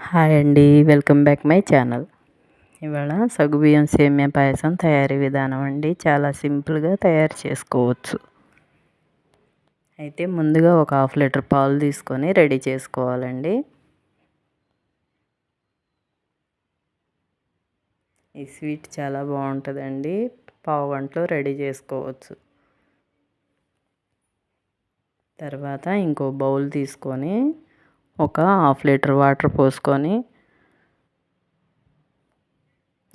Hi అండి welcome back my channel. ఇవాళ సగుబియ్యం సేమ్యా పాయసం తయారీ విధానం అండి. చాలా సింపుల్గా తయారు చేసుకోవచ్చు. అయితే ముందుగా ఒక హాఫ్ లీటర్ పాలు తీసుకొని రెడీ చేసుకోవాలండి. ఈ స్వీట్ చాలా బాగుంటుందండి. పావు గంటలో రెడీ చేసుకోవచ్చు. తర్వాత ఇంకో బౌల్ తీసుకొని ఒక హాఫ్ లీటర్ వాటర్ పోసుకొని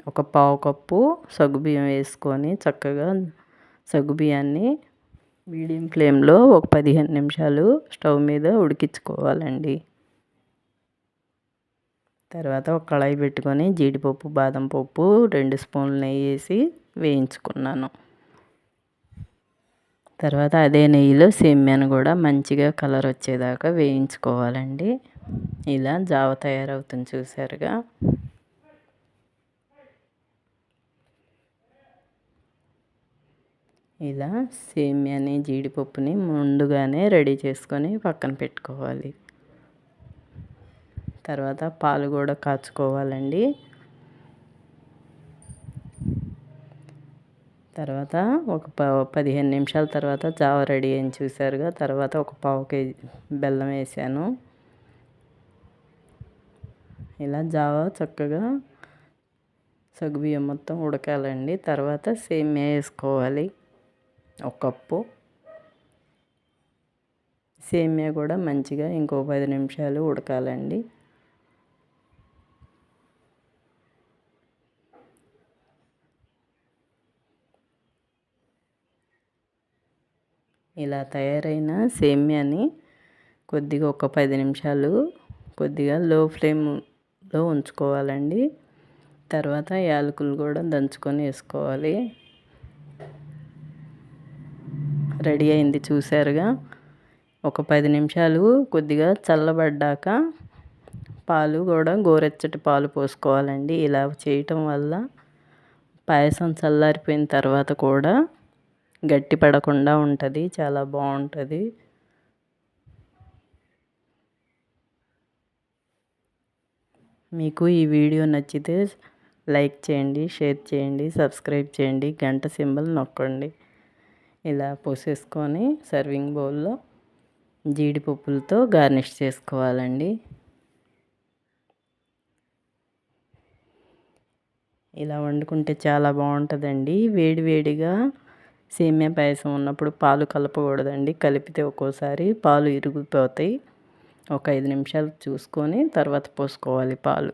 ఒక పావు కప్పు సగ్గుబియ్యం వేసుకొని చక్కగా సగ్గుబియ్యాన్ని మీడియం ఫ్లేమ్లో ఒక పదిహేను నిమిషాలు స్టవ్ మీద ఉడికించుకోవాలండి. తర్వాత ఒక కళాయి పెట్టుకొని జీడిపప్పు బాదం పప్పు రెండు స్పూన్లు నెయ్యి వేసి వేయించుకున్నాను. తర్వాత అదే నెయ్యిలో సేమ్యాను కూడా మంచిగా కలర్ వచ్చేదాకా వేయించుకోవాలండి. ఇలా జావ తయారవుతుంది చూసారుగా. ఇలా సేమ్యాని జీడిపప్పుని ముందుగానే రెడీ చేసుకొని పక్కన పెట్టుకోవాలి. తర్వాత పాలు కూడా కాచుకోవాలండి. తర్వాత ఒక పదిహేను నిమిషాల తర్వాత జావ రెడీ అని చూసారుగా తర్వాత ఒక పావు కేజీ బెల్లం వేసాను. ఇలా జావ చక్కగా సగ్గుబియ్యం మొత్తం ఉడకాలండి. తర్వాత సేమియా వేసుకోవాలి. ఒక కప్పు. సేమియా కూడా మంచిగా ఇంకో పది నిమిషాలు ఉడకాలండి. ఇలా తయారైన సేమ్యాని కొద్దిగా ఒక పది నిమిషాలు కొద్దిగా లో ఫ్లేమ్లో ఉంచుకోవాలండి. తర్వాత యాలకులు కూడా దంచుకొని వేసుకోవాలి. రెడీ అయింది చూసారుగా. ఒక పది నిమిషాలు కొద్దిగా చల్లబడ్డాక పాలు కూడా గోరెచ్చటి పాలు పోసుకోవాలండి. ఇలా చేయటం వల్ల పాయసం చల్లారిపోయిన తర్వాత కూడా గట్టి పడకుండా ఉంటుంది చాలా బాగుంటుంది. మీకు ఈ వీడియో నచ్చితే లైక్ చేయండి షేర్ చేయండి సబ్స్క్రైబ్ చేయండి గంట సింబల్ నొక్కండి. ఇలా పోసేసుకొని సర్వింగ్ బౌల్లో జీడిపప్పులతో గార్నిష్ చేసుకోవాలండి. ఇలా వండుకుంటే చాలా బాగుంటుందండి. వేడి వేడిగా సేమియా పాయసం ఉన్నప్పుడు పాలు కలపకూడదండి. కలిపితే ఒక్కోసారి పాలు ఇరిగిపోతాయి. ఒక ఐదు నిమిషాలు చూసుకొని తర్వాత పోసుకోవాలి పాలు.